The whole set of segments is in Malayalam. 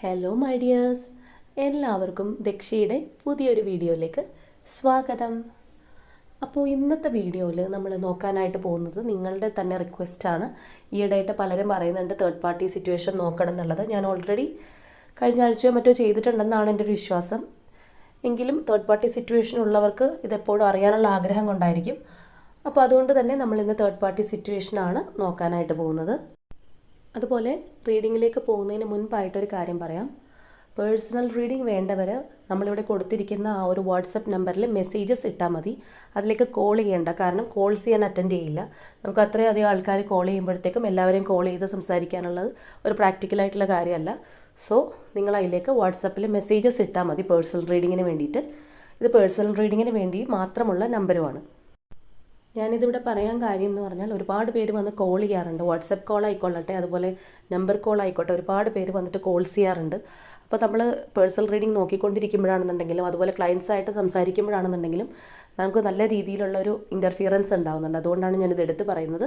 ഹലോ മൈ ഡിയേഴ്സ് എല്ലാവർക്കും ദക്ഷയുടെ പുതിയൊരു വീഡിയോയിലേക്ക് സ്വാഗതം. അപ്പോൾ ഇന്നത്തെ വീഡിയോയിൽ നമ്മൾ നോക്കാനായിട്ട് പോകുന്നത് നിങ്ങളുടെ തന്നെ റിക്വസ്റ്റാണ് ഈയിടെയായിട്ട് പലരും പറയുന്നുണ്ട് തേർഡ് പാർട്ടി സിറ്റുവേഷൻ നോക്കണം എന്നുള്ളത്. ഞാൻ ഓൾറെഡി കഴിഞ്ഞ ആഴ്ചയോ മറ്റോ ചെയ്തിട്ടുണ്ടെന്നാണ് എന്റെ ഒരു വിശ്വാസം. എങ്കിലും തേർഡ് പാർട്ടി സിറ്റുവേഷൻ ഉള്ളവർക്ക് ഇതെപ്പോഴും അറിയാനുള്ള ആഗ്രഹം കൊണ്ടായിരിക്കും. അപ്പോൾ അതുകൊണ്ട് തന്നെ നമ്മൾ ഇന്ന് തേർഡ് പാർട്ടി സിറ്റുവേഷനാണ് നോക്കാനായിട്ട് പോകുന്നത്. അതുപോലെ റീഡിങ്ങിലേക്ക് പോകുന്നതിന് മുൻപായിട്ടൊരു കാര്യം പറയാം. പേഴ്സണൽ റീഡിംഗ് വേണ്ടവർ നമ്മളിവിടെ കൊടുത്തിരിക്കുന്ന ആ ഒരു വാട്സപ്പ് നമ്പറിൽ മെസ്സേജസ് ഇട്ടാൽ മതി. അതിലേക്ക് കോൾ ചെയ്യേണ്ട. കാരണം കോൾസ് ചെയ്യാൻ അറ്റൻഡ് ചെയ്യില്ല. നമുക്ക് അത്രയധികം ആൾക്കാർ കോൾ ചെയ്യുമ്പോഴത്തേക്കും എല്ലാവരെയും കോൾ ചെയ്ത് സംസാരിക്കാനുള്ളത് ഒരു പ്രാക്ടിക്കലായിട്ടുള്ള കാര്യമല്ല. സോ നിങ്ങൾ അതിലേക്ക് വാട്സപ്പിൽ മെസ്സേജസ് ഇട്ടാൽ മതി പേഴ്സണൽ റീഡിങ്ങിന് വേണ്ടിയിട്ട്. ഇത് പേഴ്സണൽ റീഡിങ്ങിന് വേണ്ടി മാത്രമുള്ള നമ്പറുമാണ് ഞാനിതിവിടെ പറയാൻ കാര്യം എന്ന് പറഞ്ഞാൽ ഒരുപാട് പേര് വന്ന് കോൾ ചെയ്യാറുണ്ട്. വാട്സപ്പ് കോൾ ആയിക്കൊള്ളട്ടെ അതുപോലെ നമ്പർ കോൾ ആയിക്കോട്ടെ ഒരുപാട് പേര് വന്നിട്ട് കോൾസ് ചെയ്യാറുണ്ട്. അപ്പോൾ നമ്മൾ പേഴ്സണൽ റീഡിംഗ് നോക്കിക്കൊണ്ടിരിക്കുമ്പോഴാണെന്നുണ്ടെങ്കിലും അതുപോലെ ക്ലയൻസായിട്ട് സംസാരിക്കുമ്പോഴാണെന്നുണ്ടെങ്കിലും നമുക്ക് നല്ല രീതിയിലുള്ള ഒരു ഇന്റർഫിയറൻസ് ഉണ്ടാകുന്നുണ്ട് അതുകൊണ്ടാണ് ഞാനിത് എടുത്ത് പറയുന്നത്.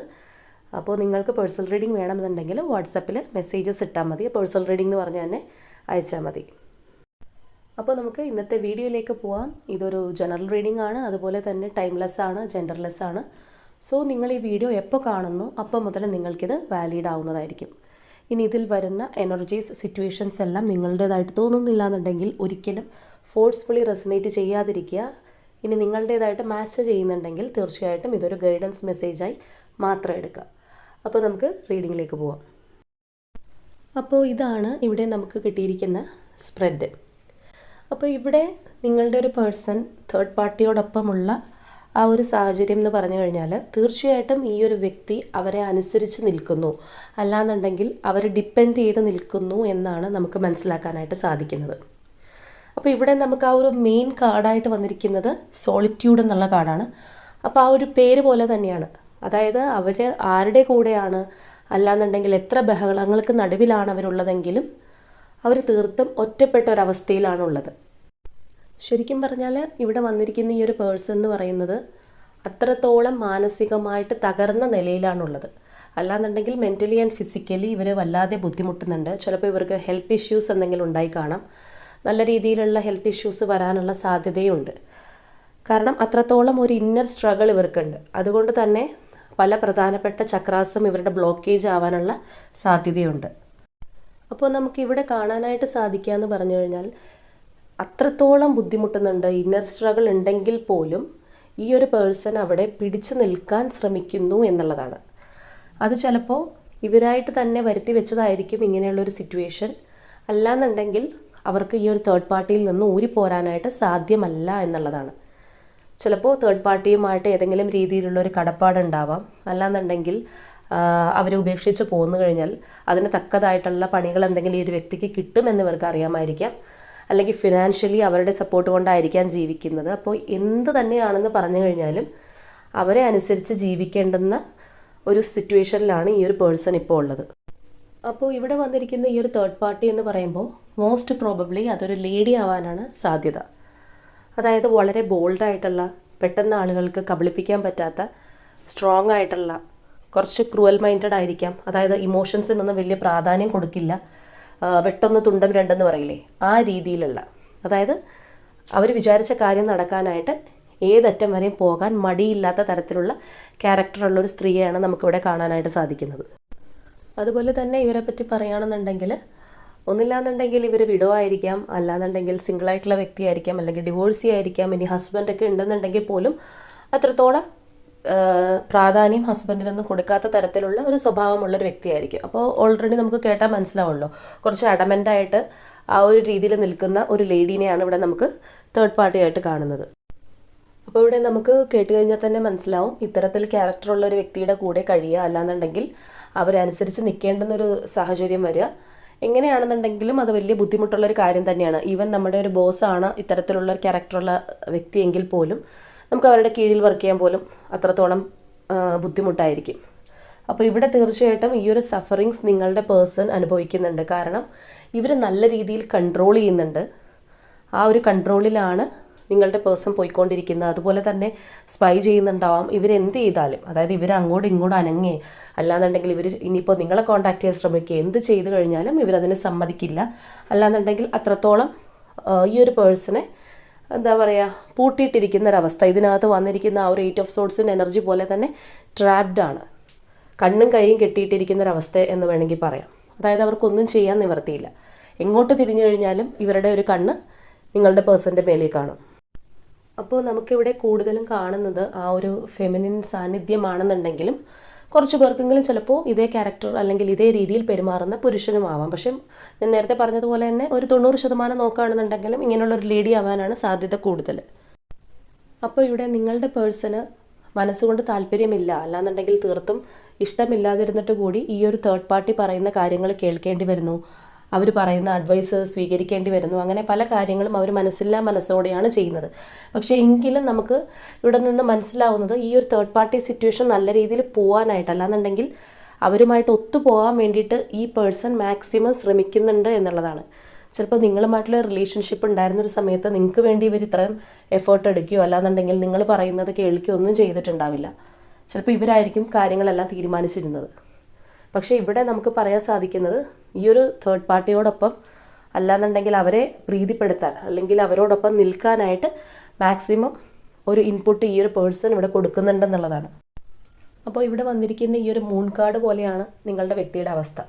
അപ്പോൾ നിങ്ങൾക്ക് പേഴ്സണൽ റീഡിംഗ് വേണമെന്നുണ്ടെങ്കിൽ വാട്സപ്പിൽ മെസ്സേജസ് ഇട്ടാൽ മതി. പേഴ്സണൽ റീഡിംഗ് എന്ന് പറഞ്ഞാൽ തന്നെ അയച്ചാൽ മതി. അപ്പോൾ നമുക്ക് ഇന്നത്തെ വീഡിയോയിലേക്ക് പോവാം. ഇതൊരു ജനറൽ റീഡിംഗ് ആണ്. അതുപോലെ തന്നെ ടൈംലെസ് ആണ് ജെൻഡർലെസ് ആണ്. സോ നിങ്ങൾ ഈ വീഡിയോ എപ്പോൾ കാണുന്നു അപ്പോൾ മുതൽ നിങ്ങൾക്കിത് വാലിഡ് ആവുന്നതായിരിക്കും. ഇനി ഇതിൽ വരുന്ന എനർജീസ് സിറ്റുവേഷൻസ് എല്ലാം നിങ്ങളുടേതായിട്ട് തോന്നുന്നില്ല എന്നുണ്ടെങ്കിൽ ഒരിക്കലും ഫോഴ്സ്ഫുള്ളി റെസനേറ്റ് ചെയ്യാതിരിക്കുക. ഇനി നിങ്ങളുടേതായിട്ട് മാച്ച് ചെയ്യുന്നുണ്ടെങ്കിൽ തീർച്ചയായിട്ടും ഇതൊരു ഗൈഡൻസ് മെസ്സേജായി മാത്രം എടുക്കുക. അപ്പോൾ നമുക്ക് റീഡിങ്ങിലേക്ക് പോവാം. അപ്പോൾ ഇതാണ് ഇവിടെ നമുക്ക് കിട്ടിയിരിക്കുന്ന സ്പ്രെഡ് അപ്പോൾ ഇവിടെ നിങ്ങളുടെ ഒരു പേഴ്സൺ തേർഡ് പാർട്ടിയോടൊപ്പമുള്ള ആ ഒരു സാഹചര്യം എന്ന് പറഞ്ഞു കഴിഞ്ഞാൽ തീർച്ചയായിട്ടും ഈ ഒരു വ്യക്തി അവരെ അനുസരിച്ച് നിൽക്കുന്നു. അല്ലാന്നുണ്ടെങ്കിൽ അവർ ഡിപ്പെൻഡ് ചെയ്ത് നിൽക്കുന്നു എന്നാണ് നമുക്ക് മനസ്സിലാക്കാനായിട്ട് സാധിക്കുന്നത്. അപ്പോൾ ഇവിടെ നമുക്ക് ആ ഒരു മെയിൻ കാർഡായിട്ട് വന്നിരിക്കുന്നത് സോളിറ്റ്യൂഡ് എന്നുള്ള കാർഡാണ് അപ്പോൾ ആ ഒരു പേര് പോലെ തന്നെയാണ്. അതായത് അവർ ആരുടെ കൂടെയാണ്? അല്ലാന്നുണ്ടെങ്കിൽ എത്ര ബഹളങ്ങൾക്ക് നടുവിലാണ് അവരുള്ളതെങ്കിലും അവർ തീർത്തും ഒറ്റപ്പെട്ട ഒരവസ്ഥയിലാണുള്ളത് ശരിക്കും പറഞ്ഞാൽ ഇവിടെ വന്നിരിക്കുന്ന ഈ ഒരു പേഴ്സൺ എന്ന് പറയുന്നത് അത്രത്തോളം മാനസികമായിട്ട് തകർന്ന നിലയിലാണുള്ളത്. അല്ലാന്നുണ്ടെങ്കിൽ മെന്റലി ആൻഡ് ഫിസിക്കലി ഇവർ വല്ലാതെ ബുദ്ധിമുട്ടുന്നുണ്ട്. ചിലപ്പോൾ ഇവർക്ക് ഹെൽത്ത് ഇഷ്യൂസ് എന്തെങ്കിലും ഉണ്ടായി കാണാം. നല്ല രീതിയിലുള്ള ഹെൽത്ത് ഇഷ്യൂസ് വരാനുള്ള സാധ്യതയുണ്ട്. കാരണം അത്രത്തോളം ഒരു ഇന്നർ സ്ട്രഗിൾ ഇവർക്കുണ്ട്. അതുകൊണ്ട് തന്നെ പല പ്രധാനപ്പെട്ട ചക്രാസും ഇവരുടെ ബ്ലോക്കേജ് ആവാനുള്ള സാധ്യതയുണ്ട്. അപ്പോൾ നമുക്ക് ഇവിടെ കാണാനായിട്ട് സാധിക്കുക എന്ന് പറഞ്ഞു കഴിഞ്ഞാൽ അത്രത്തോളം ബുദ്ധിമുട്ടുന്നുണ്ട് ഇന്നർ സ്ട്രഗിൾ ഉണ്ടെങ്കിൽ പോലും ഈ ഒരു പേഴ്സൺ അവിടെ പിടിച്ചു നിൽക്കാൻ ശ്രമിക്കുന്നു എന്നുള്ളതാണ്. അത് ചിലപ്പോൾ ഇവരായിട്ട് തന്നെ വരുത്തി വെച്ചതായിരിക്കും ഇങ്ങനെയുള്ളൊരു സിറ്റുവേഷൻ അല്ലാന്നുണ്ടെങ്കിൽ അവർക്ക് ഈ ഒരു തേർഡ് പാർട്ടിയിൽ നിന്ന് ഊരി ഊരിപ്പോരാനായിട്ട് സാധ്യമല്ല എന്നുള്ളതാണ്. ചിലപ്പോൾ തേർഡ് പാർട്ടിയുമായിട്ട് ഏതെങ്കിലും രീതിയിലുള്ള ഒരു കടപ്പാടുണ്ടാവാം. അല്ലാന്നുണ്ടെങ്കിൽ അവരെ ഉപേക്ഷിച്ച് പോന്നു കഴിഞ്ഞാൽ അതിന് തക്കതായിട്ടുള്ള പണികൾ എന്തെങ്കിലും ഈ ഒരു വ്യക്തിക്ക് കിട്ടുമെന്ന് ഇവർക്ക് അറിയാമായിരിക്കാം. അല്ലെങ്കിൽ ഫിനാൻഷ്യലി അവരുടെ സപ്പോർട്ട് കൊണ്ടായിരിക്കാം ജീവിക്കുന്നത്. അപ്പോൾ എന്ത് തന്നെയാണെന്ന് പറഞ്ഞു കഴിഞ്ഞാലും അവരെ അനുസരിച്ച് ജീവിക്കേണ്ടുന്ന ഒരു സിറ്റുവേഷനിലാണ് ഈ ഒരു പേഴ്സൺ ഇപ്പോൾ ഉള്ളത്. അപ്പോൾ ഇവിടെ വന്നിരിക്കുന്ന ഈ ഒരു തേർഡ് പാർട്ടി എന്ന് പറയുമ്പോൾ മോസ്റ്റ് പ്രോബബ്ലി അതൊരു ലേഡി ആവാനാണ് സാധ്യത. അതായത് വളരെ ബോൾഡായിട്ടുള്ള പെട്ടെന്ന് ആളുകൾക്ക് കബളിപ്പിക്കാൻ പറ്റാത്ത സ്ട്രോങ് ആയിട്ടുള്ള കുറച്ച് ക്രൂവൽ മൈൻഡഡ് ആയിരിക്കാം. അതായത് ഇമോഷൻസിനൊന്നും വലിയ പ്രാധാന്യം കൊടുക്കില്ല. വെട്ടൊന്ന് തുണ്ടം രണ്ടെന്ന് പറയില്ലേ? ആ രീതിയിലുള്ള. അതായത് അവർ വിചാരിച്ച കാര്യം നടക്കാനായിട്ട് ഏതറ്റം വരെയും പോകാൻ മടിയില്ലാത്ത തരത്തിലുള്ള ക്യാരക്ടറുള്ള ഒരു സ്ത്രീയാണ് നമുക്കിവിടെ കാണാനായിട്ട് സാധിക്കുന്നത്. അതുപോലെ തന്നെ ഇവരെ പറ്റി പറയുകയാണെന്നുണ്ടെങ്കിൽ ഒന്നില്ലാന്നുണ്ടെങ്കിൽ ഇവർ വിഡോ ആയിരിക്കാം അല്ലാന്നുണ്ടെങ്കിൽ സിംഗിളായിട്ടുള്ള വ്യക്തിയായിരിക്കാം അല്ലെങ്കിൽ ഡിവോഴ്സി ആയിരിക്കാം ഇനി ഹസ്ബൻഡൊക്കെ ഉണ്ടെന്നുണ്ടെങ്കിൽ പോലും അത്രത്തോളം പ്രാധാന്യം ഹസ്ബൻഡിനൊന്നും കൊടുക്കാത്ത തരത്തിലുള്ള ഒരു സ്വഭാവമുള്ള ഒരു വ്യക്തിയായിരിക്കും. അപ്പോൾ ഓൾറെഡി നമുക്ക് കേട്ടാൽ മനസ്സിലാവുമല്ലോ കുറച്ച് അഡമന്റായിട്ട് ആ ഒരു രീതിയിൽ നിൽക്കുന്ന ഒരു ലേഡീനെയാണ് ഇവിടെ നമുക്ക് തേർഡ് പാർട്ടിയായിട്ട് കാണുന്നത്. അപ്പോൾ ഇവിടെ നമുക്ക് കേട്ട് കഴിഞ്ഞാൽ തന്നെ മനസ്സിലാവും ഇത്തരത്തിൽ ക്യാരക്ടറുള്ള ഒരു വ്യക്തിയുടെ കൂടെ കഴിയുക അല്ലാന്നുണ്ടെങ്കിൽ അവരനുസരിച്ച് നിൽക്കേണ്ടെന്നൊരു സാഹചര്യം വരിക. എങ്ങനെയാണെന്നുണ്ടെങ്കിലും അത് വലിയ ബുദ്ധിമുട്ടുള്ളൊരു കാര്യം തന്നെയാണ്. ഈവൻ നമ്മുടെ ഒരു ബോസാണ് ഇത്തരത്തിലുള്ള ക്യാരക്ടറുള്ള വ്യക്തിയെങ്കിൽ പോലും നമുക്ക് അവരുടെ കീഴിൽ വർക്ക് ചെയ്യാൻ പോലും അത്രത്തോളം ബുദ്ധിമുട്ടായിരിക്കും. അപ്പോൾ ഇവിടെ തീർച്ചയായിട്ടും ഈ ഒരു സഫറിങ്സ് നിങ്ങളുടെ പേഴ്സൺ അനുഭവിക്കുന്നുണ്ട്. കാരണം ഇവർ നല്ല രീതിയിൽ കൺട്രോൾ ചെയ്യുന്നുണ്ട്. ആ ഒരു കൺട്രോളിലാണ് നിങ്ങളുടെ പേഴ്സൺ പോയിക്കൊണ്ടിരിക്കുന്നത്. അതുപോലെ തന്നെ സ്പൈ ചെയ്യുന്നുണ്ടാവാം. ഇവരെന്ത് ചെയ്താലും അതായത് ഇവർ അങ്ങോട്ടും ഇങ്ങോട്ടും അനങ്ങേ. അല്ലാന്നുണ്ടെങ്കിൽ ഇവർ ഇനിയിപ്പോൾ നിങ്ങളെ കോൺടാക്ട് ചെയ്യാൻ ശ്രമിക്കുക. എന്ത് ചെയ്തു കഴിഞ്ഞാലും ഇവരതിനെ സമ്മതിക്കില്ല. അല്ലാന്നുണ്ടെങ്കിൽ അത്രത്തോളം ഈ ഒരു പേഴ്സണെ എന്താ പറയുക പൂട്ടിയിട്ടിരിക്കുന്ന ഒരവസ്ഥ ഇതിനകത്ത് വന്നിരിക്കുന്ന ആ ഒരു എയ്റ്റ് ഓഫ് സോഡ്സിന്റെ എനർജി പോലെ തന്നെ ട്രാപ്ഡ് ആണ്. കണ്ണും കൈയും കെട്ടിയിട്ടിരിക്കുന്ന ഒരവസ്ഥ എന്ന് വേണമെങ്കിൽ പറയാം. അതായത് അവർക്കൊന്നും ചെയ്യാൻ നിവർത്തിയില്ല. എങ്ങോട്ട് തിരിഞ്ഞു കഴിഞ്ഞാലും ഇവരുടെ ഒരു കണ്ണ് നിങ്ങളുടെ പേഴ്സന്റെ മേലിൽ കാണും. അപ്പോൾ നമുക്കിവിടെ കൂടുതലും കാണുന്നത് ആ ഒരു ഫെമിനിൻ സാന്നിധ്യമാണെന്നുണ്ടെങ്കിലും കുറച്ച് പേർക്കെങ്കിലും ചിലപ്പോൾ ഇതേ ക്യാരക്ടർ അല്ലെങ്കിൽ ഇതേ രീതിയിൽ പെരുമാറുന്ന പുരുഷനും ആവാം. പക്ഷേ ഞാൻ നേരത്തെ പറഞ്ഞതുപോലെ തന്നെ ഒരു തൊണ്ണൂറ് ശതമാനം നോക്കുകയാണെന്നുണ്ടെങ്കിലും ഇങ്ങനെയുള്ള ഒരു ലേഡി ആവാനാണ് സാധ്യത കൂടുതൽ. അപ്പോൾ ഇവിടെ നിങ്ങളുടെ പേഴ്സണ് മനസ്സുകൊണ്ട് താല്പര്യമില്ല. അല്ലാന്നുണ്ടെങ്കിൽ തീർത്തും ഇഷ്ടമില്ലാതിരുന്നിട്ട് കൂടി ഈ ഒരു തേർഡ് പാർട്ടി പറയുന്ന കാര്യങ്ങൾ കേൾക്കേണ്ടി വരുന്നു. അവർ പറയുന്ന അഡ്വൈസ് സ്വീകരിക്കേണ്ടി വരുന്നു. അങ്ങനെ പല കാര്യങ്ങളും അവർ മനസ്സില്ലാ മനസ്സോടെയാണ് ചെയ്യുന്നത്. പക്ഷേ എങ്കിലും നമുക്ക് ഇവിടെ നിന്ന് മനസ്സിലാവുന്നത് ഈ ഒരു തേർഡ് പാർട്ടി സിറ്റുവേഷൻ നല്ല രീതിയിൽ പോകാനായിട്ട് അല്ലാന്നുണ്ടെങ്കിൽ അവരുമായിട്ട് ഒത്തുപോകാൻ വേണ്ടിയിട്ട് ഈ പേഴ്സൺ മാക്സിമം ശ്രമിക്കുന്നുണ്ട് എന്നുള്ളതാണ്. ചിലപ്പോൾ നിങ്ങളുമായിട്ടുള്ള റിലേഷൻഷിപ്പ് ഉണ്ടായിരുന്ന ഒരു സമയത്ത് നിങ്ങൾക്ക് വേണ്ടി ഇവർ ഇത്രയും എഫേർട്ട് എടുക്കുകയോ അല്ലാന്നുണ്ടെങ്കിൽ നിങ്ങൾ പറയുന്നത് കേൾക്കുകയോ ഒന്നും ചെയ്തിട്ടുണ്ടാവില്ല. ചിലപ്പോൾ ഇവരായിരിക്കും കാര്യങ്ങളെല്ലാം തീരുമാനിച്ചിരുന്നത്. പക്ഷേ ഇവിടെ നമുക്ക് പറയാൻ സാധിക്കുന്നത് ഈ ഒരു തേർഡ് പാർട്ടിയോടൊപ്പം അല്ലാന്നുണ്ടെങ്കിൽ അവരെ പ്രീതിപ്പെടുത്താൻ അല്ലെങ്കിൽ അവരോടൊപ്പം നിൽക്കാനായിട്ട് മാക്സിമം ഒരു ഇൻപുട്ട് ഈ ഒരു പേഴ്സൺ ഇവിടെ കൊടുക്കുന്നുണ്ടെന്നുള്ളതാണ്. അപ്പോൾ ഇവിടെ വന്നിരിക്കുന്ന ഈ ഒരു മൂൺ കാർഡ് പോലെയാണ് നിങ്ങളുടെ വ്യക്തിയുടെ അവസ്ഥ.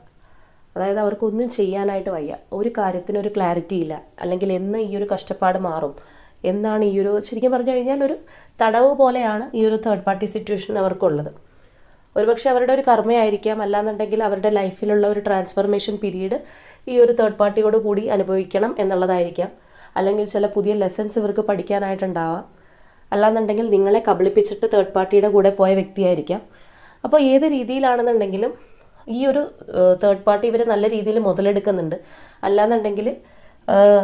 അതായത് അവർക്കൊന്നും ചെയ്യാനായിട്ട് വയ്യ. ഒരു കാര്യത്തിന് ഒരു ക്ലാരിറ്റി ഇല്ല. അല്ലെങ്കിൽ എന്ന് ഈ ഒരു കഷ്ടപ്പാട് മാറും. എന്നാണ് ഈ ഒരു ശരിക്കും പറഞ്ഞു കഴിഞ്ഞാൽ ഒരു തടവ് പോലെയാണ് ഈ ഒരു തേർഡ് പാർട്ടി സിറ്റുവേഷൻ അവർക്കുള്ളത് ഒരുപക്ഷെ അവരുടെ ഒരു കർമ്മയായിരിക്കാം. അല്ലാന്നുണ്ടെങ്കിൽ അവരുടെ ലൈഫിലുള്ള ഒരു ട്രാൻസ്ഫർമേഷൻ പീരീഡ് ഈ ഒരു തേർഡ് പാർട്ടിയോട് കൂടി അനുഭവിക്കണം എന്നുള്ളതായിരിക്കാം. അല്ലെങ്കിൽ ചില പുതിയ ലെസൺസ് ഇവർക്ക് പഠിക്കാനായിട്ടുണ്ടാവാം. അല്ലാന്നുണ്ടെങ്കിൽ നിങ്ങളെ കബളിപ്പിച്ചിട്ട് തേർഡ് പാർട്ടിയുടെ കൂടെ പോയ വ്യക്തിയായിരിക്കാം. അപ്പോൾ ഏത് രീതിയിലാണെന്നുണ്ടെങ്കിലും ഈ ഒരു തേർഡ് പാർട്ടി ഇവരെ നല്ല രീതിയിൽ മുതലെടുക്കുന്നുണ്ട്. അല്ലാന്നുണ്ടെങ്കിൽ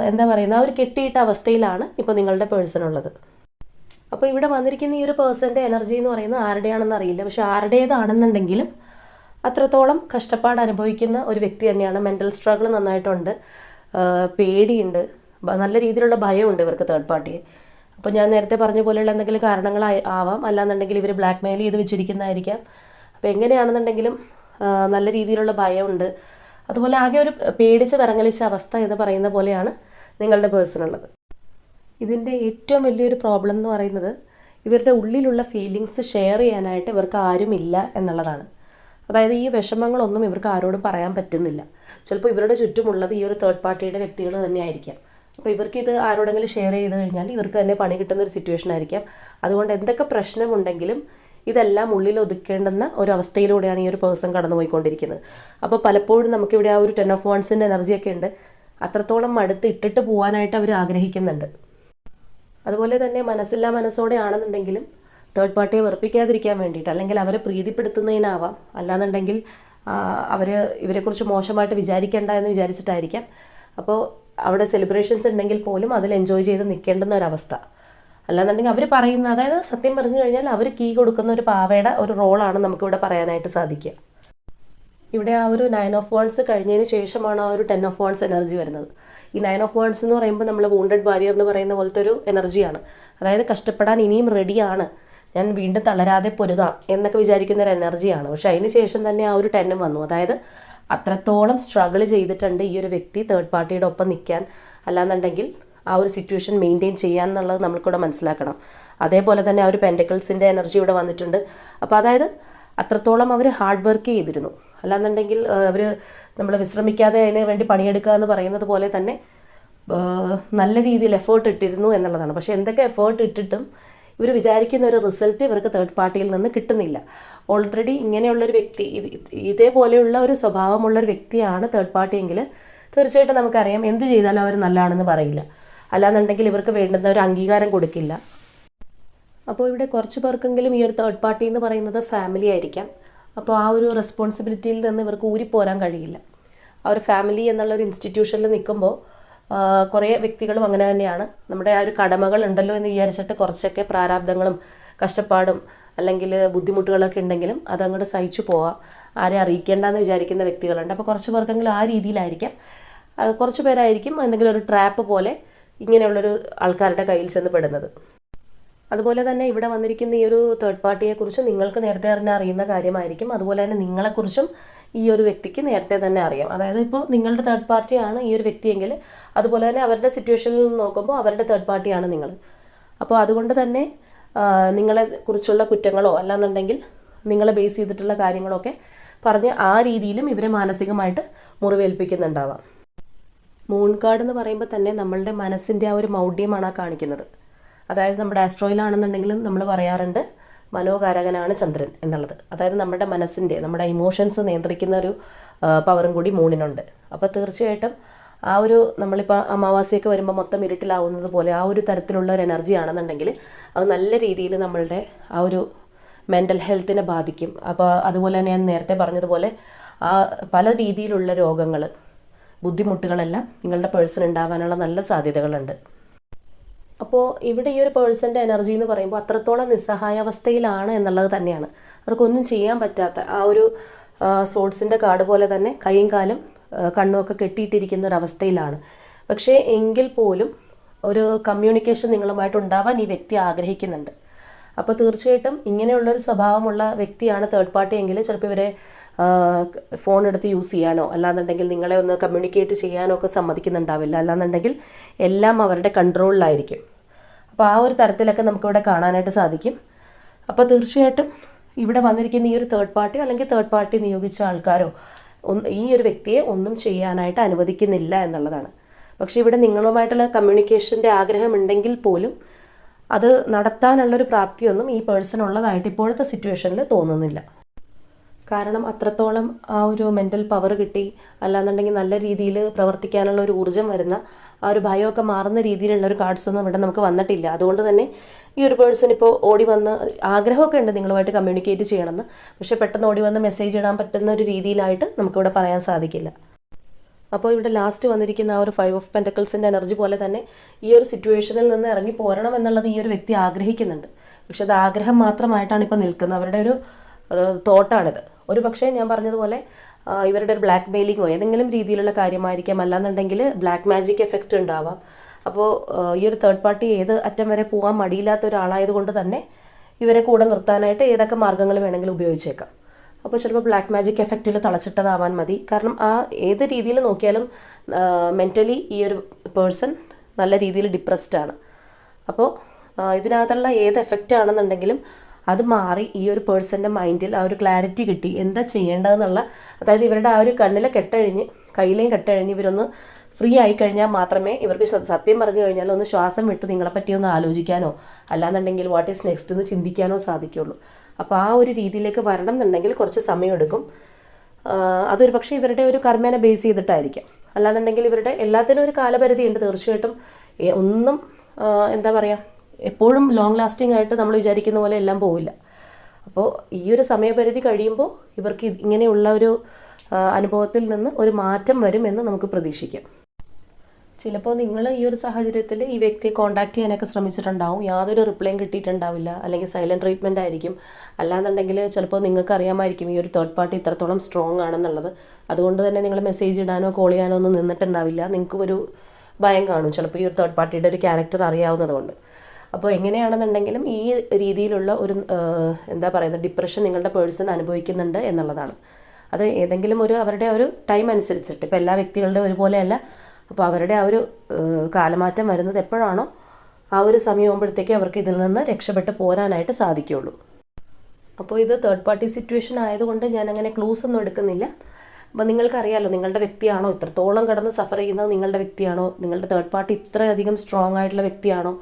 എന്താ പറയുന്ന ആ ഒരു കെട്ടിയിട്ട അവസ്ഥയിലാണ് ഇപ്പോൾ നിങ്ങളുടെ പേഴ്സൺ ഉള്ളത്. അപ്പോൾ ഇവിടെ വന്നിരിക്കുന്ന ഈ ഒരു പേഴ്സന്റെ എനർജി എന്ന് പറയുന്നത് ആരുടെയാണെന്ന് അറിയില്ല. പക്ഷെ ആരുടേതാണെന്നുണ്ടെങ്കിലും അത്രത്തോളം കഷ്ടപ്പാട് അനുഭവിക്കുന്ന ഒരു വ്യക്തി തന്നെയാണ്. മെന്റൽ സ്ട്രഗിൾ നന്നായിട്ടുണ്ട്. പേടിയുണ്ട്. നല്ല രീതിയിലുള്ള ഭയമുണ്ട് ഇവർക്ക് തേർഡ് പാർട്ടിയെ അപ്പോൾ ഞാൻ നേരത്തെ പറഞ്ഞ പോലെയുള്ള എന്തെങ്കിലും കാരണങ്ങൾ ആവാം. അല്ലാന്നുണ്ടെങ്കിൽ ഇവർ ബ്ലാക്ക് മെയിൽ ചെയ്ത് വെച്ചിരിക്കുന്നതായിരിക്കാം. അപ്പോൾ എങ്ങനെയാണെന്നുണ്ടെങ്കിലും നല്ല രീതിയിലുള്ള ഭയമുണ്ട്. അതുപോലെ ആകെ ഒരു പേടിച്ച് വിറങ്ങലിച്ച അവസ്ഥ എന്ന് പറയുന്ന പോലെയാണ് നിങ്ങളുടെ പേഴ്സൺ ഉള്ളത് ഇതിന്റെ ഏറ്റവും വലിയൊരു പ്രോബ്ലം എന്ന് പറയുന്നത് ഇവരുടെ ഉള്ളിലുള്ള ഫീലിങ്സ് ഷെയർ ചെയ്യാനായിട്ട് ഇവർക്ക് ആരുമില്ല എന്നുള്ളതാണ്. അതായത് ഈ വിഷമങ്ങളൊന്നും ഇവർക്ക് ആരോടും പറയാൻ പറ്റുന്നില്ല. ചിലപ്പോൾ ഇവരുടെ ചുറ്റുമുള്ളത് ഈ ഒരു തേർഡ് പാർട്ടിയുടെ വ്യക്തികൾ തന്നെയായിരിക്കാം. അപ്പോൾ ഇവർക്ക് ഇത് ആരോടെങ്കിലും ഷെയർ ചെയ്ത് കഴിഞ്ഞാൽ ഇവർക്ക് തന്നെ പണി കിട്ടുന്ന ഒരു സിറ്റുവേഷൻ ആയിരിക്കാം. അതുകൊണ്ട് എന്തൊക്കെ പ്രശ്നമുണ്ടെങ്കിലും ഇതെല്ലാം ഉള്ളിൽ ഒതുക്കേണ്ടുന്ന ഒരു അവസ്ഥയിലൂടെയാണ് ഈ ഒരു പേഴ്സൺ കടന്നുപോയിക്കൊണ്ടിരിക്കുന്നത്. അപ്പോൾ പലപ്പോഴും നമുക്കിവിടെ ആ ഒരു ടെൻ ഓഫ് വൺസിന്റെ എനർജിയൊക്കെ ഉണ്ട്. അത്രത്തോളം മടുത്ത് ഇട്ടിട്ട് പോകാനായിട്ട് അവർ ആഗ്രഹിക്കുന്നുണ്ട്. അതുപോലെ തന്നെ മനസ്സില്ലാ മനസ്സോടെ ആണെന്നുണ്ടെങ്കിലും തേർഡ് പാർട്ടിയെ വെറുപ്പിക്കാതിരിക്കാൻ വേണ്ടിയിട്ട് അല്ലെങ്കിൽ അവരെ പ്രീതിപ്പെടുത്തുന്നതിനാവാം. അല്ലാന്നുണ്ടെങ്കിൽ അവർ ഇവരെക്കുറിച്ച് മോശമായിട്ട് വിചാരിക്കേണ്ട എന്ന് വിചാരിച്ചിട്ടായിരിക്കാം. അപ്പോൾ അവിടെ സെലിബ്രേഷൻസ് ഉണ്ടെങ്കിൽ പോലും അതിൽ എൻജോയ് ചെയ്ത് നിൽക്കേണ്ടുന്ന ഒരവസ്ഥ. അല്ലാന്നുണ്ടെങ്കിൽ അവർ പറയുന്ന അതായത് സത്യം പറഞ്ഞു കഴിഞ്ഞാൽ അവർ കീ കൊടുക്കുന്ന ഒരു പാവയുടെ ഒരു റോളാണ് നമുക്കിവിടെ പറയാനായിട്ട് സാധിക്കുക. ഇവിടെ ആ ഒരു നയൻ ഓഫ് വൺസ് കഴിഞ്ഞതിന് ശേഷമാണ് ആ ഒരു ടെൻ ഓഫ് വൺസ് എനർജി വരുന്നത്. ഈ നയൻ ഓഫ് വേൺസ് എന്ന് പറയുമ്പോൾ നമ്മൾ വൂണ്ടഡ് വാരിയർ എന്ന് പറയുന്ന പോലത്തെ ഒരു എനർജിയാണ് അതായത് കഷ്ടപ്പെടാൻ ഇനിയും റെഡിയാണ് ഞാൻ വീണ്ടും തളരാതെ പൊരുതാം എന്നൊക്കെ വിചാരിക്കുന്ന ഒരു എനർജിയാണ് പക്ഷേ അതിന് ശേഷം തന്നെ ആ ഒരു ടെന്നും വന്നു. അതായത് അത്രത്തോളം സ്ട്രഗിൾ ചെയ്തിട്ടുണ്ട് ഈ ഒരു വ്യക്തി തേർഡ് പാർട്ടിയുടെ ഒപ്പം നിൽക്കാൻ അല്ലാന്നുണ്ടെങ്കിൽ ആ ഒരു സിറ്റുവേഷൻ മെയിന്റെയിൻ ചെയ്യാൻ എന്നുള്ളത് നമ്മൾക്കൂടെ മനസ്സിലാക്കണം. അതേപോലെ തന്നെ ആ ഒരു പെന്റക്കിൾസിന്റെ എനർജി ഇവിടെ വന്നിട്ടുണ്ട്. അപ്പോൾ അതായത് അത്രത്തോളം അവർ ഹാർഡ് വർക്ക് ചെയ്തിരുന്നു. അല്ലാന്നുണ്ടെങ്കിൽ അവർ നമ്മൾ വിശ്രമിക്കാതെ അതിന് വേണ്ടി പണിയെടുക്കുക എന്ന് പറയുന്നത് പോലെ തന്നെ നല്ല രീതിയിൽ എഫേർട്ട് ഇട്ടിരുന്നു എന്നുള്ളതാണ്. പക്ഷേ എന്തൊക്കെ എഫേർട്ട് ഇട്ടിട്ടും ഇവർ വിചാരിക്കുന്ന ഒരു റിസൾട്ട് ഇവർക്ക് തേർഡ് പാർട്ടിയിൽ നിന്ന് കിട്ടുന്നില്ല. ഓൾറെഡി ഇങ്ങനെയുള്ളൊരു വ്യക്തി ഇതേപോലെയുള്ള ഒരു സ്വഭാവമുള്ള ഒരു വ്യക്തിയാണ് തേർഡ് പാർട്ടി എങ്കിൽ തീർച്ചയായിട്ടും നമുക്കറിയാം എന്ത് ചെയ്താലും അവർ നല്ലതാണെന്ന് പറയില്ല. അല്ലാന്നുണ്ടെങ്കിൽ ഇവർക്ക് വേണ്ടുന്ന ഒരു അംഗീകാരം കൊടുക്കില്ല. അപ്പോൾ ഇവിടെ കുറച്ച് പേർക്കെങ്കിലും ഈ ഒരു തേർഡ് പാർട്ടി എന്ന് പറയുന്നത് ഫാമിലി ആയിരിക്കാം. അപ്പോൾ ആ ഒരു റെസ്പോൺസിബിലിറ്റിയിൽ നിന്ന് ഇവർക്ക് ഊരിപ്പോരാൻ കഴിയില്ല. ആ ഒരു ഫാമിലി എന്നുള്ള ഒരു ഇൻസ്റ്റിറ്റ്യൂഷനിൽ നിൽക്കുമ്പോൾ കുറേ വ്യക്തികളും അങ്ങനെ തന്നെയാണ്. നമ്മുടെ ആ ഒരു കടമകൾ ഉണ്ടല്ലോ എന്ന് വിചാരിച്ചിട്ട് കുറച്ചൊക്കെ പ്രാരാബ്ദങ്ങളും കഷ്ടപ്പാടും അല്ലെങ്കിൽ ബുദ്ധിമുട്ടുകളൊക്കെ ഉണ്ടെങ്കിലും അതങ്ങോട്ട് സഹിച്ചു പോവാം. ആരെ അറിയിക്കേണ്ടെന്ന് വിചാരിക്കുന്ന വ്യക്തികളുണ്ട്. അപ്പോൾ കുറച്ച് പേർക്കെങ്കിലും ആ രീതിയിലായിരിക്കാം. കുറച്ച് പേരായിരിക്കും എന്തെങ്കിലും ഒരു ട്രാപ്പ് പോലെ ഇങ്ങനെയുള്ളൊരു ആൾക്കാരുടെ കയ്യിൽ ചെന്ന് പെടുന്നത്. അതുപോലെ തന്നെ ഇവിടെ വന്നിരിക്കുന്ന ഈ ഒരു തേർഡ് പാർട്ടിയെ പാർട്ടിയെക്കുറിച്ച് നിങ്ങൾക്ക് നേരത്തെ തന്നെ അറിയുന്ന കാര്യമായിരിക്കും. അതുപോലെ തന്നെ നിങ്ങളെക്കുറിച്ചും ഈ ഒരു വ്യക്തിക്ക് നേരത്തെ തന്നെ അറിയാം. അതായത് ഇപ്പോൾ നിങ്ങളുടെ തേർഡ് പാർട്ടിയാണ് ഈ ഒരു വ്യക്തിയെങ്കിൽ അതുപോലെ തന്നെ അവരുടെ സിറ്റുവേഷനിൽ നിന്ന് നോക്കുമ്പോൾ അവരുടെ തേർഡ് പാർട്ടിയാണ് നിങ്ങൾ. അപ്പോൾ അതുകൊണ്ട് തന്നെ നിങ്ങളെ കുറിച്ചുള്ള കുറ്റങ്ങളോ അല്ലാന്നുണ്ടെങ്കിൽ നിങ്ങളെ ബേസ് ചെയ്തിട്ടുള്ള കാര്യങ്ങളൊക്കെ പറഞ്ഞ് ആ രീതിയിലും ഇവരെ മാനസികമായിട്ട് മുറിവേൽപ്പിക്കുന്നുണ്ടാവാം. മൂൺ കാർഡ് എന്ന് പറയുമ്പോൾ തന്നെ നമ്മളുടെ മനസ്സിന്റെ ആ ഒരു മൗഢ്യമാണ് കാണിക്കുന്നത്. അതായത് നമ്മുടെ ആസ്ട്രോയിലാണെന്നുണ്ടെങ്കിലും നമ്മൾ പറയാറുണ്ട് മനോകാരകനാണ് ചന്ദ്രൻ എന്നുള്ളത്. അതായത് നമ്മുടെ മനസ്സിന്റെ നമ്മുടെ ഇമോഷൻസ് നിയന്ത്രിക്കുന്ന ഒരു പവറും കൂടി മൂണിനുണ്ട്. അപ്പോൾ തീർച്ചയായിട്ടും ആ ഒരു നമ്മളിപ്പോൾ അമാവാസിയൊക്കെ വരുമ്പോൾ മൊത്തം ഇരുട്ടിലാവുന്നത് പോലെ ആ ഒരു തരത്തിലുള്ള ഒരു എനർജി ആണെന്നുണ്ടെങ്കിൽ അത് നല്ല രീതിയിൽ നമ്മളുടെ ആ ഒരു മെന്റൽ ഹെൽത്തിനെ ബാധിക്കും. അപ്പോൾ അതുപോലെ തന്നെ ഞാൻ നേരത്തെ പറഞ്ഞതുപോലെ ആ പല രീതിയിലുള്ള രോഗങ്ങൾ ബുദ്ധിമുട്ടുകളെല്ലാം നിങ്ങളുടെ പേഴ്സൺ ഉണ്ടാവാനുള്ള നല്ല സാധ്യതകളുണ്ട്. അപ്പോൾ ഇവിടെ ഈ ഒരു പേഴ്സന്റെ എനർജി എന്ന് പറയുമ്പോൾ അത്രത്തോളം നിസ്സഹായാവസ്ഥയിലാണ് എന്നുള്ളത് തന്നെയാണ്. അവർക്കൊന്നും ചെയ്യാൻ പറ്റാത്ത ആ ഒരു സോൾസിന്റെ കാർഡ് പോലെ തന്നെ കൈയും കാലും കണ്ണുമൊക്കെ കെട്ടിയിട്ടിരിക്കുന്ന ഒരു അവസ്ഥയിലാണ്. പക്ഷേ എങ്കിൽ പോലും ഒരു കമ്മ്യൂണിക്കേഷൻ നിങ്ങളുമായിട്ട് ഉണ്ടാവാൻ ഈ വ്യക്തി ആഗ്രഹിക്കുന്നുണ്ട്. അപ്പോൾ തീർച്ചയായിട്ടും ഇങ്ങനെയുള്ളൊരു സ്വഭാവമുള്ള വ്യക്തിയാണ് തേർഡ് പാർട്ടി എങ്കിൽ ചിലപ്പോൾ ഇവരെ ഫോൺ എടുത്ത് യൂസ് ചെയ്യാനോ അല്ലാന്നുണ്ടെങ്കിൽ നിങ്ങളെ ഒന്ന് കമ്മ്യൂണിക്കേറ്റ് ചെയ്യാനോ ഒക്കെ സമ്മതിക്കുന്നുണ്ടാവില്ല. അല്ലാന്നുണ്ടെങ്കിൽ എല്ലാം അവരുടെ കൺട്രോളിലായിരിക്കും അപ്പോൾ ആ ഒരു തരത്തിലൊക്കെ നമുക്കിവിടെ കാണാനായിട്ട് സാധിക്കും. അപ്പോൾ തീർച്ചയായിട്ടും ഇവിടെ വന്നിരിക്കുന്ന ഈ ഒരു തേർഡ് പാർട്ടി അല്ലെങ്കിൽ തേർഡ് പാർട്ടി നിയോഗിച്ച ആൾക്കാരോ ഈ ഒരു വ്യക്തിയെ ഒന്നും ചെയ്യാനായിട്ട് അനുവദിക്കുന്നില്ല എന്നുള്ളതാണ്. പക്ഷേ ഇവിടെ നിങ്ങളുമായിട്ടുള്ള കമ്മ്യൂണിക്കേഷന്റെ ആഗ്രഹമുണ്ടെങ്കിൽ പോലും അത് നടത്താനുള്ളൊരു പ്രാപ്തിയൊന്നും ഈ പേഴ്സൺ ഉള്ളതായിട്ട് ഇപ്പോഴത്തെ സിറ്റുവേഷനിൽ തോന്നുന്നില്ല. കാരണം അത്രത്തോളം ആ ഒരു മെന്റൽ പവർ കിട്ടി. അല്ലാന്നുണ്ടെങ്കിൽ നല്ല രീതിയിൽ പ്രവർത്തിക്കാനുള്ള ഒരു ഊർജം വരുന്ന ആ ഒരു ഭയമൊക്കെ മാറുന്ന രീതിയിലുള്ള ഒരു കാർഡ്സ് ഒന്നും ഇവിടെ നമുക്ക് വന്നിട്ടില്ല. അതുകൊണ്ട് തന്നെ ഈ ഒരു പേഴ്സൺ ഇപ്പോൾ ഓടി വന്ന് ആഗ്രഹമൊക്കെ ഉണ്ട് നിങ്ങളുമായിട്ട് കമ്മ്യൂണിക്കേറ്റ് ചെയ്യണമെന്ന്. പക്ഷേ പെട്ടെന്ന് ഓടി വന്ന് മെസ്സേജ് ഇടാൻ പറ്റുന്ന ഒരു രീതിയിലായിട്ട് നമുക്കിവിടെ പറയാൻ സാധിക്കില്ല. അപ്പോൾ ഇവിടെ ലാസ്റ്റ് വന്നിരിക്കുന്ന ആ ഒരു ഫൈവ് ഓഫ് പെന്റക്കിൾസിന്റെ എനർജി പോലെ തന്നെ ഈ ഒരു സിറ്റുവേഷനിൽ നിന്ന് ഇറങ്ങി പോരണം എന്നുള്ളത് ഈ ഒരു വ്യക്തി ആഗ്രഹിക്കുന്നുണ്ട്. പക്ഷെ അത് ആഗ്രഹം മാത്രമായിട്ടാണ് ഇപ്പോൾ നിൽക്കുന്നത്. അവരുടെ ഒരു തോട്ടാണിത് ഒരു പക്ഷേ ഞാൻ പറഞ്ഞതുപോലെ ഇവരുടെ ഒരു ബ്ലാക്ക് മെയിലിങ്ങോ ഏതെങ്കിലും രീതിയിലുള്ള കാര്യമായിരിക്കാം. അല്ലാന്നുണ്ടെങ്കിൽ ബ്ലാക്ക് മാജിക് എഫക്റ്റ് ഉണ്ടാവാം. അപ്പോൾ ഈ ഒരു തേർഡ് പാർട്ടി ഏത് അറ്റം വരെ പോകാൻ മടിയില്ലാത്ത ഒരാളായതുകൊണ്ട് തന്നെ ഇവരെ കൂടെ നിർത്താനായിട്ട് ഏതൊക്കെ മാർഗങ്ങൾ വേണമെങ്കിലും ഉപയോഗിച്ചേക്കാം. അപ്പോൾ ചിലപ്പോൾ ബ്ലാക്ക് മാജിക് എഫക്റ്റിൽ തളച്ചിട്ടതാവാൻ മതി. കാരണം ആ ഏത് രീതിയിൽ നോക്കിയാലും മെന്റലി ഈ ഒരു പേഴ്സൺ നല്ല രീതിയിൽ ഡിപ്രസ്ഡ് ആണ്. അപ്പോൾ ഇതിനകത്തുള്ള ഏത് എഫക്റ്റ് ആണെന്നുണ്ടെങ്കിലും അത് മാറി ഈ ഒരു പേഴ്സന്റെ മൈൻഡിൽ ആ ഒരു ക്ലാരിറ്റി കിട്ടി. എന്താ ചെയ്യേണ്ടതെന്നുള്ള അതായത് ഇവരുടെ ആ ഒരു കണ്ണിലെ കെട്ടഴിഞ്ഞ് കയ്യിലെയും കെട്ടഴിഞ്ഞ് ഇവരൊന്ന് ഫ്രീ ആയി കഴിഞ്ഞാൽ മാത്രമേ ഇവർക്ക് സത്യം പറഞ്ഞു കഴിഞ്ഞാൽ ഒന്ന് ശ്വാസം വിട്ട് നിങ്ങളെപ്പറ്റി ഒന്ന് ആലോചിക്കാനോ അല്ലാന്നുണ്ടെങ്കിൽ വാട്ട് ഈസ് നെക്സ്റ്റ് എന്ന് ചിന്തിക്കാനോ സാധിക്കുള്ളൂ. അപ്പോൾ ആ ഒരു രീതിയിലേക്ക് വരണം എന്നുണ്ടെങ്കിൽ കുറച്ച് സമയമെടുക്കും. അതൊരു പക്ഷേ ഇവരുടെ ഒരു കർമ്മേനെ ബേസ് ചെയ്തിട്ടായിരിക്കാം. അല്ലാന്നുണ്ടെങ്കിൽ ഇവരുടെ എല്ലാത്തിനും ഒരു കാലപരിധി ഉണ്ട് തീർച്ചയായിട്ടും. ഒന്നും എന്താ പറയുക എപ്പോഴും ലോങ് ലാസ്റ്റിംഗ് ആയിട്ട് നമ്മൾ വിചാരിക്കുന്ന പോലെ എല്ലാം പോവില്ല. അപ്പോൾ ഈ ഒരു സമയപരിധി കഴിയുമ്പോൾ ഇവർക്ക് ഇങ്ങനെയുള്ള ഒരു അനുഭവത്തിൽ നിന്ന് ഒരു മാറ്റം വരുമെന്ന് നമുക്ക് പ്രതീക്ഷിക്കാം. ചിലപ്പോൾ നിങ്ങൾ ഈ ഒരു സാഹചര്യത്തിൽ ഈ വ്യക്തിയെ കോൺടാക്ട് ചെയ്യാനൊക്കെ ശ്രമിച്ചിട്ടുണ്ടാവും. യാതൊരു റിപ്ലൈയും കിട്ടിയിട്ടുണ്ടാവില്ല. അല്ലെങ്കിൽ സൈലന്റ് ട്രീറ്റ്മെന്റ് ആയിരിക്കും. അല്ലാന്നുണ്ടെങ്കിൽ ചിലപ്പോൾ നിങ്ങൾക്ക് അറിയാമായിരിക്കും ഈ ഒരു തേർഡ് പാർട്ടി ഇത്രത്തോളം സ്ട്രോങ് ആണെന്നുള്ളത്. അതുകൊണ്ട് തന്നെ നിങ്ങൾ മെസ്സേജ് ഇടാനോ കോൾ ചെയ്യാനോ ഒന്നും നിന്നിട്ടുണ്ടാവില്ല. നിങ്ങൾക്കും ഒരു ഭയം കാണും. ചിലപ്പോൾ ഈ ഒരു തേർഡ് പാർട്ടിയുടെ ഒരു ക്യാരക്ടർ അറിയാവുന്നതുകൊണ്ട്. അപ്പോൾ എങ്ങനെയാണെന്നുണ്ടെങ്കിലും ഈ രീതിയിലുള്ള ഒരു എന്താ പറയുന്നത് ഡിപ്രഷൻ നിങ്ങളുടെ പേഴ്സൺ അനുഭവിക്കുന്നുണ്ട് എന്നുള്ളതാണ്. അത് ഏതെങ്കിലും ഒരു അവരുടെ ഒരു ടൈം അനുസരിച്ചിട്ട് ഇപ്പോൾ എല്ലാ വ്യക്തികളുടെ ഒരുപോലെയല്ല. അപ്പോൾ അവരുടെ ആ ഒരു കാലമാറ്റം വരുന്നത് എപ്പോഴാണോ ആ ഒരു സമയമാകുമ്പോഴത്തേക്ക് അവർക്ക് ഇതിൽ നിന്ന് രക്ഷപ്പെട്ട് പോരാനായിട്ട് സാധിക്കുകയുള്ളൂ. അപ്പോൾ ഇത് തേർഡ് പാർട്ടി സിറ്റുവേഷൻ ആയതുകൊണ്ട് ഞാൻ അങ്ങനെ ക്ലൂസ് ഒന്നും എടുക്കുന്നില്ല. അപ്പോൾ നിങ്ങൾക്കറിയാലോ നിങ്ങളുടെ വ്യക്തിയാണോ ഇത്രത്തോളം കടന്ന് സഫർ ചെയ്യുന്നത്? നിങ്ങളുടെ വ്യക്തിയാണോ? നിങ്ങളുടെ തേർഡ് പാർട്ടി ഇത്രയധികം സ്ട്രോങ് ആയിട്ടുള്ള വ്യക്തിയാണോ?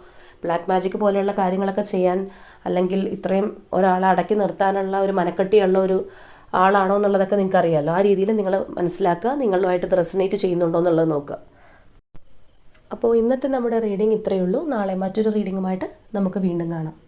ബ്ലാക്ക് മാജിക് പോലെയുള്ള കാര്യങ്ങളൊക്കെ ചെയ്യാൻ അല്ലെങ്കിൽ ഇത്രയും ഒരാളെ അടക്കി നിർത്താനുള്ള ഒരു മനക്കെട്ടിയുള്ള ഒരു ആളാണോ എന്നുള്ളതൊക്കെ നിങ്ങൾക്ക് അറിയാമല്ലോ ആ രീതിയിൽ നിങ്ങൾ മനസ്സിലാക്കുക നിങ്ങളുമായിട്ട് റെസനേറ്റ് ചെയ്യുന്നുണ്ടോ എന്നുള്ളത് നോക്കുക. അപ്പോൾ ഇന്നത്തെ നമ്മുടെ റീഡിംഗ് ഇത്രയേ ഉള്ളൂ. നാളെ മറ്റൊരു റീഡിങ്ങുമായിട്ട് നമുക്ക് വീണ്ടും കാണാം.